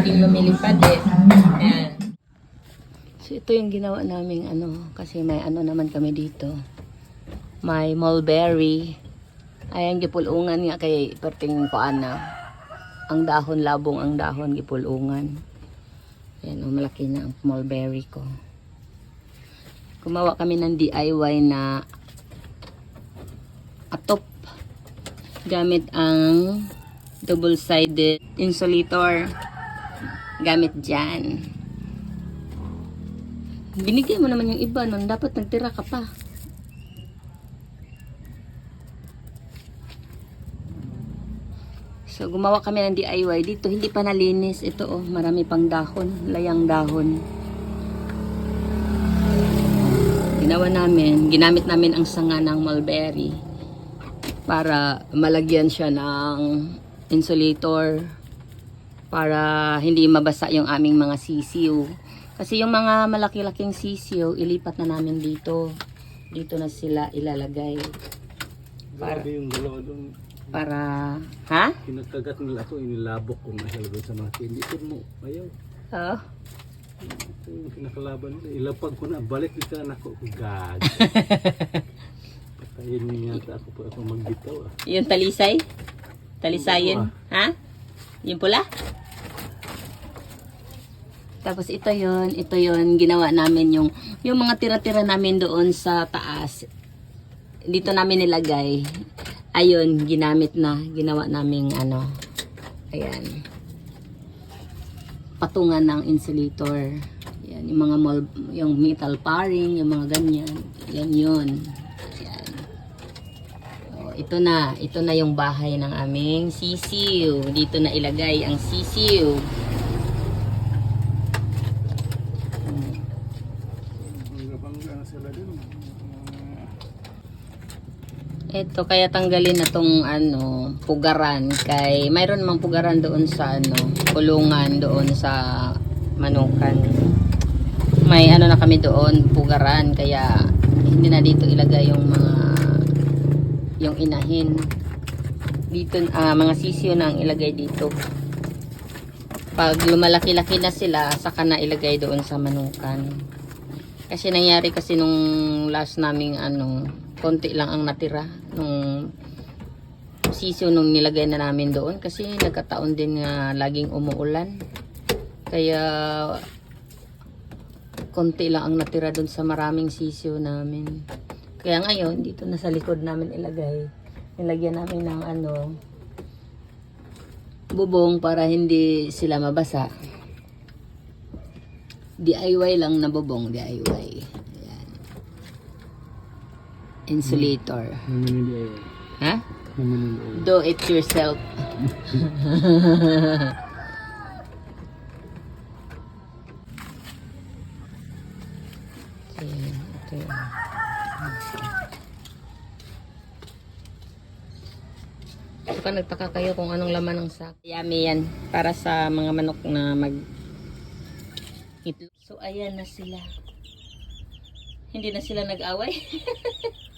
laging lumilipad eh. Ayan. So ito yung ginawa naming ano, kasi may ano naman kami dito. May mulberry. Ayan, gipulungan nga kay perting ko ana. Ang dahon, labong ang dahon, gipulungan. Ayan, oh, malaki na ang mulberry ko. Gumawa kami ng DIY na atop gamit ang double-sided insulator gamit dyan. Binigay mo naman yung iba nun. Dapat nagtira ka pa. So, gumawa kami ng DIY dito. Hindi pa nalinis. Ito, oh. Marami pang dahon. Layang dahon. Ginawa namin. Ginamit namin ang sanga ng mulberry para malagyan siya ng insulator para hindi mabasa yung aming mga sisiw. Kasi yung mga malaki-laking sisiw, ilipat na namin dito. Dito na sila ilalagay. Para, Grabe yung dalawa doon. para, ha? Kinakagat nila ako, inilabok ko mahalagay sa mga hindi ko mo. Ayaw. Oh. Ito yung kinakalaban nila. Ilapag ko na. Balik dito na ako. Gag. Patayin niya yata ako pa ako magbitaw ah. Yung talisay? Talisayin? Ha? Yung pula? Tapos ito yon ito yon ginawa namin yung yung mga tira-tira namin doon sa taas. Dito namin nilagay. Ayun, ginamit na, ginawa naming ano. Ayan. Patungan ng insulator. Yan, yung mga mol, yung metal paring, yung mga ganyan. Yan yun. Ito na, ito na yung bahay ng aming sisiw. Dito na ilagay ang sisiw. Hmm. Ito kaya tanggalin na tong ano, pugaran kay mayroon mang pugaran doon sa ano, kulungan doon sa manukan. May ano na kami doon, pugaran kaya hindi na dito ilagay yung mga yung inahin. Dito ah, mga sisiyo na ang ilagay dito. Pag lumalaki-laki na sila, saka na ilagay doon sa manukan. Kasi nangyari kasi nung last naming ano, konti lang ang natira nung sisyo nung nilagay na namin doon kasi nagkataon din nga laging umuulan. Kaya konti lang ang natira doon sa maraming sisyo namin. Kaya ngayon, dito na sa likod namin ilagay. Nilagyan namin ng ano, bubong para hindi sila mabasa. DIY lang na bubong, DIY. Ayan. Insulator. Ha? Do it yourself. Ito yun. Baka nagtaka kayo kung anong laman ng sak. Yummy yan. Para sa mga manok na mag itlog. So, ayan na sila. Hindi na sila nag-away.